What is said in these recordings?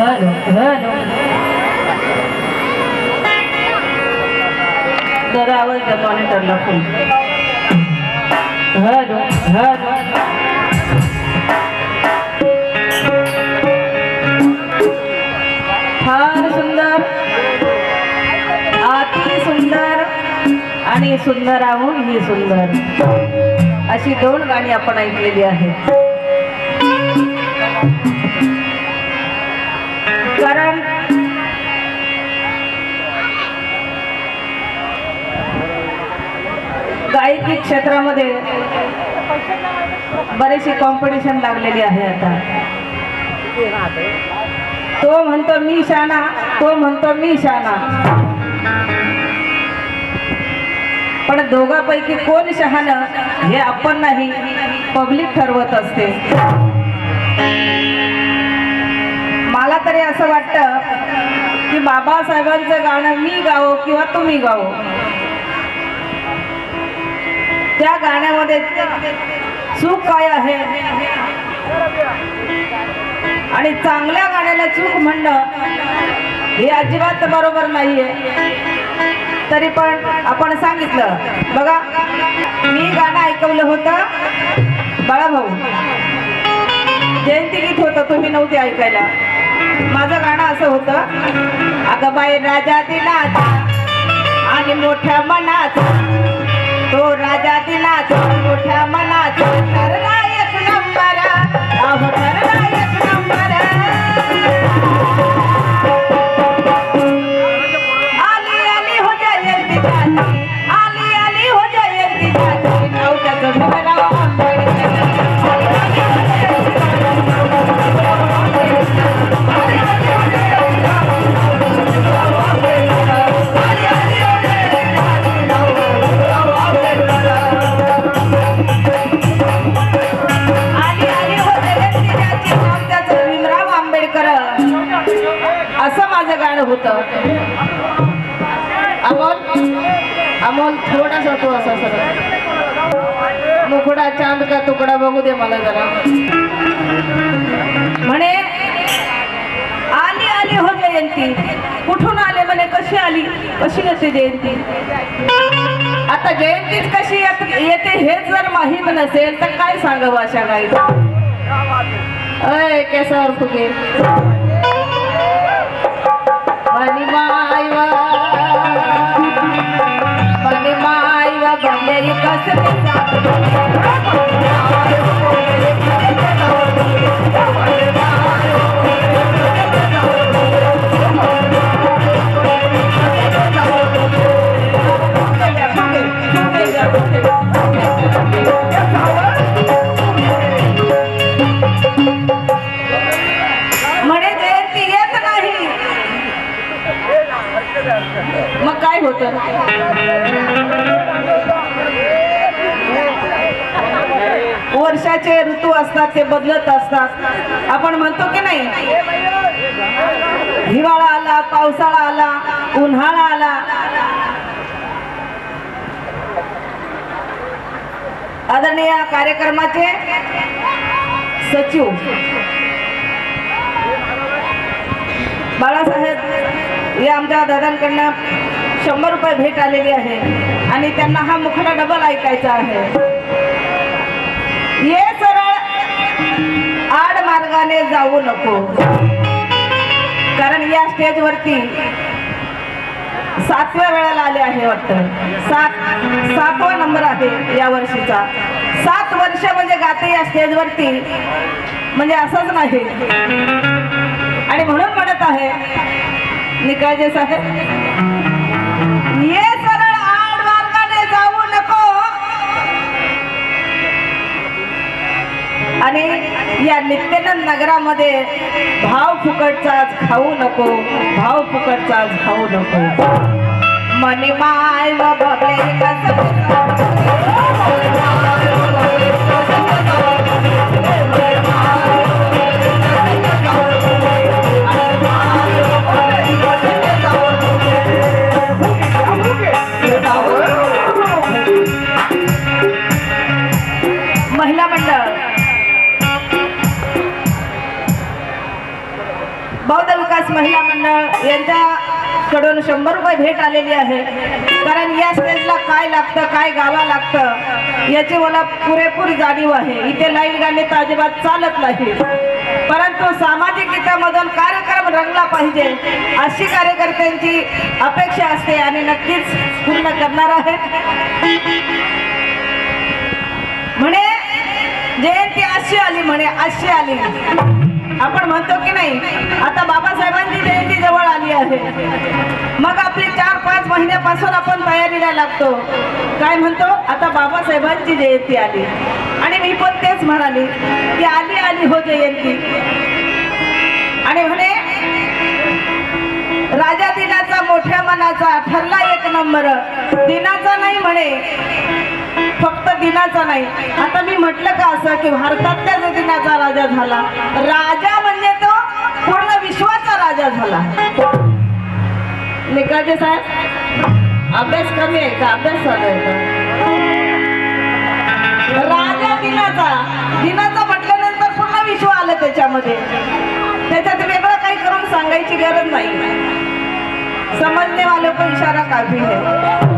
Hello hello जरा आवाज द्या मॉनिटरला फुल हॅलो हॅलो सुंदर. अति सुंदर आणि सुंदराहून ही सुंदर. अशी दोन गाणी आपण ऐकलेली आहेत. क्षेत्रामध्ये बरेचशी कॉम्पिटिशन लागलेली आहे आता. तो म्हणतो मी शाना. तो म्हणतो मी शाना. पण दोघांपैकी कोण शहाणं हे आपण नाही. पब्लिक ठरवत असते. मला तरी असं वाटतं की बाबासाहेबांचं गाणं मी गावो किंवा तुम्ही गावो. त्या गाण्यामध्ये चूक काय आहे? आणि चांगल्या गाण्याला चूक म्हणणं हे अजिबात बरोबर नाहीये. तरी पण आपण सांगितलं बघा मी गाणं ऐकवलं होतं बाळाभाऊ. जयंती गीत होतं तुम्ही नव्हते ऐकायला. माझं गाणं असं होतं अगं बाई राजा दिनाचा आणि मोठ्या मनाचा तो राजा दिला तो मोठ्या मनाचा सरदार अमोल अमोल होतो असा सर मुकुडा चांद का तुकडा बघू दे मला जरा. म्हणे आली आली हो जयंती. कुठून आले म्हणे? कशी आली? कशी येते जयंती? आता जयंतीच कशी येते हेच जर माहीत नसेल तर काय सांगावं अशा काही अय केसावर फुगे. वर्षाचे ऋतू असतात ते बदलत असतात. आपण म्हणतो की नाही? हिवाळा आला पावसाळा आला उन्हाळा आला. आदरणीय कार्यक्रमाचे सचिव बाळासाहेब या आमच्या दादांकडनं शंभर रुपये भेट आलेली आहे आणि त्यांना हा मुखडा डबल ऐकायचा आहे. ये सरळ आड मार्गाने जाऊ नको. कारण या स्टेजवरती सातव्या वेळेला आले आहे वाटतं. सात सातवा नंबर आहे या वर्षीचा. सात वर्ष म्हणजे गाते या स्टेजवरती म्हणजे असंच नाही. आणि म्हणून म्हणत आहे निकाळजे साहेब ये नित्यानंद नगरामध्ये भाव फुकटचाच खाऊ नको भाव फुकटचाच खाऊ नको. मनी माय व बघले यांच्याकडून शंभर रुपये भेट आलेली आहे. कारण या स्टेजला काय लागतं काय गावा लागतं याची मला पुरेपूर जाणीव आहे. इथे लाईन गाणे तर अजिबात चालत नाही. परंतु सामाजिक हितामधून कार्यक्रम रंगला पाहिजे अशी कार्यकर्त्यांची अपेक्षा असते आणि नक्कीच पूर्ण करणार आहे. म्हणे जयंती अशी आली म्हणे अशी आली. आपण म्हणतो की नाही आता बाबासाहेबांची जयंती जवळ आली आहे. मग आपली चार पाच महिन्यापासून आपण तयारीला लागतो. काय म्हणतो? आता बाबासाहेबांची जयंती आली. आणि मी पण तेच म्हणाली की आली आली हो जयंती. आणि म्हणे राजा दिनाचा मोठ्या मनाचा ठरला एक नंबर. दिनाचा नाही म्हणे फक्त दिनाचा नाही. आता मी म्हटलं का असं की भारतातल्याच दिनाचा राजा झाला. राजा म्हणजे तो पूर्ण विश्वाचा राजा झाला. निकालचे साहेब अभ्यास कमी आहे का? अभ्यास चालू आहे का? राजा दिनाचा. दिनाचा म्हटल्यानंतर पूर्ण विश्व आलं त्याच्यामध्ये. त्याच्यात वेगळं काही करून सांगायची गरज नाही. समजणे वाले पण इशारा काफी है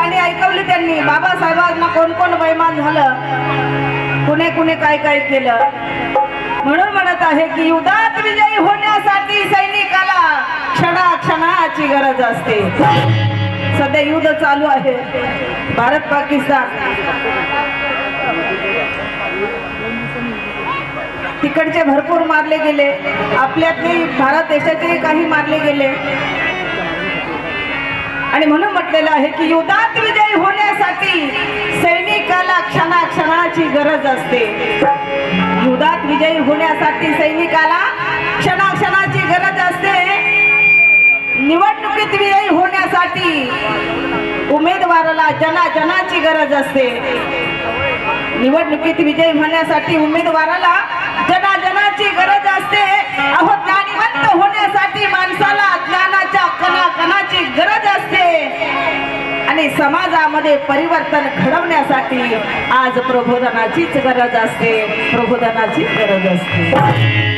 गाणी ऐकवली त्यांनी. बाबासाहेबांना कोण कोण बैमान झालं? कुणे कुणे काय काय केलं? म्हणून म्हणत आहे की युद्धात विजयी होण्यासाठी सैनिकाला क्षणा क्षणाची गरज असते. सध्या युद्ध चालू आहे. भारत पाकिस्तान. तिकडचे भरपूर मारले गेले. आपल्यातले भारत देशाचे काही मारले गेले. आणि म्हणून म्हटलेलं आहे की युद्धात विजयी होण्यासाठी सैनिकाला क्षणा क्षणाची गरज असते. युद्धात विजयी होण्यासाठी सैनिकाला क्षणा क्षणाची गरज असते. निवडणुकीत विजयी होण्यासाठी उमेदवाराला जना जनाची गरज असते. निवडणुकीत विजयी होण्यासाठी उमेदवाराला जना जनाची गरज असते. अहो ज्ञानिवंत होण्या समाजामध्ये परिवर्तन घडवण्यासाठी आज प्रबोधनाचीच गरज असते. प्रबोधनाचीच गरज असते.